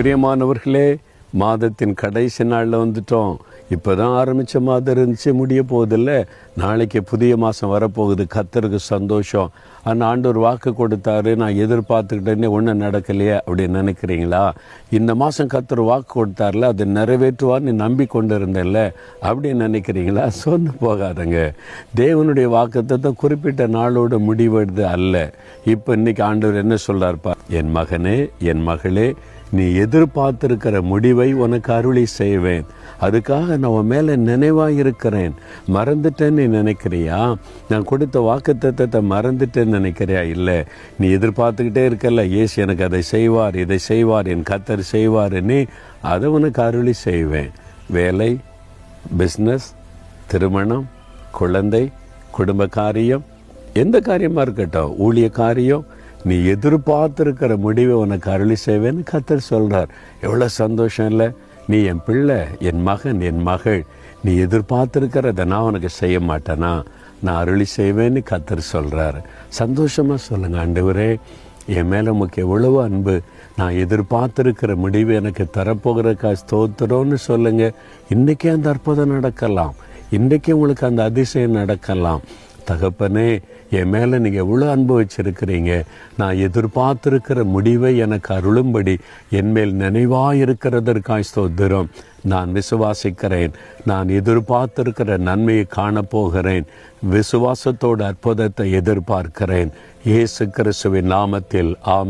பிரியமானவர்களே மாதத்தின் கடைசி நாளில் வந்துட்டோம். இப்போ தான் ஆரம்பித்த மாதம் இருந்துச்சு முடிய போகுதில்ல. நாளைக்கு புதிய மாதம் வரப்போகுது கத்தருக்கு சந்தோஷம். அந்த ஆண்டவர் வாக்கு கொடுத்தாரு நான் எதிர்பார்த்துக்கிட்டேன்னே ஒன்றும் நடக்கலையே அப்படின்னு நினைக்கிறீங்களா? இந்த மாதம் கத்தர் வாக்கு கொடுத்தாருல அதை நிறைவேற்றுவான்னு நம்பி கொண்டு இருந்தேன்ல அப்படின்னு நினைக்கிறீங்களா? சொன்னு போகாதங்க. தேவனுடைய வாக்குத்தத்தை குறிப்பிட்ட நாளோட முடிவெடுது அல்ல. இப்போ இன்றைக்கி ஆண்டவர் என்ன சொல்கிறார்ப்பா என் மகனே என் மகளே நீ எதிர்பார்த்திருக்கிற முடிவை உனக்கு அருளி செய்வேன். அதுக்காக நான் உன் மேலே நினைவாக இருக்கிறேன். மறந்துட்டேன்னு நீ நினைக்கிறியா? நான் கொடுத்த வாக்குத்தத்தத்தை மறந்துட்டேன்னு நினைக்கிறியா? இல்லை. நீ எதிர்பார்த்துக்கிட்டே இருக்கல ஏசு எனக்கு அதை செய்வார் இதை செய்வார் என் கத்தர் செய்வாருன்னு அதை உனக்கு அருளி செய்வேன். வேலை பிஸ்னஸ் திருமணம் குழந்தை குடும்ப காரியம் எந்த காரியமாக இருக்கட்டும் ஊழிய காரியம் நீ எதிர்பார்த்துருக்கிற முடிவை உனக்கு அருளி செய்வேன்னு கத்தர் சொல்கிறார் எவ்வளோ சந்தோஷம் இல்லை? நீ என் பிள்ளை என் மகன் என் மகள். நீ எதிர்பார்த்துருக்கிறத நான் உனக்கு செய்ய மாட்டேனா? நான் அருளி செய்வேன்னு கத்தர் சொல்கிறார் சந்தோஷமாக சொல்லுங்கள் ஆண்டவரே. என் மேலே உமக்கு எவ்வளவு அன்பு. நான் எதிர்பார்த்துருக்கிற முடிவு எனக்கு தரப்போகிறக்கா ஸ்தோத்திரம்னு சொல்லுங்கள் இன்றைக்கே அந்த அற்புதம் நடக்கலாம். இன்றைக்கே உங்களுக்கு அந்த அதிசயம் நடக்கலாம். தகப்பனே என் மேலே நீங்கள் எவ்வளோ அனுபவிச்சிருக்கிறீங்க நான் எதிர்பார்த்துருக்கிற முடிவை எனக்கு அருளும்படி என்மேல் நினைவாக இருக்கிறதற்காய் ஸ்தோத்திரம். நான் விசுவாசிக்கிறேன். நான் எதிர்பார்த்திருக்கிற நன்மையை காணப்போகிறேன். விசுவாசத்தோட அற்புதத்தை எதிர்பார்க்கிறேன். இயேசு கிறிஸ்துவின் நாமத்தில் ஆம்